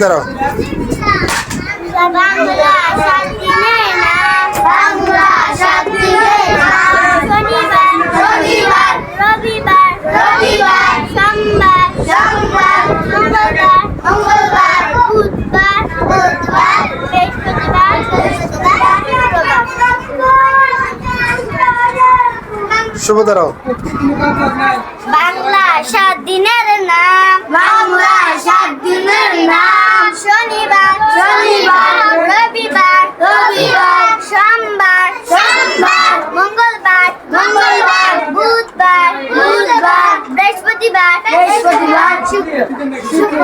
দাঁড়াও। বাংলা সাত দিনের নাম বাংলা সাত দিনের নাম শনিবার শনিবার রবিবার রবিবার সোমবার সোমবার মঙ্গলবার মঙ্গলবার বুধবার বুধবার বৃহস্পতিবার বৃহস্পতিবার শুক্রবার শুভ দাঁড়াও। বাংলা সাত দিনের নাম। বাংলা সাত দিনের নাম। শনিবার শনিবার রবিবার রবিবার। সোমবার সোমবার। মঙ্গলবার মঙ্গলবার। বুধবার বুধবার। বৃহস্পতিবার বৃহস্পতিবার। শুক্র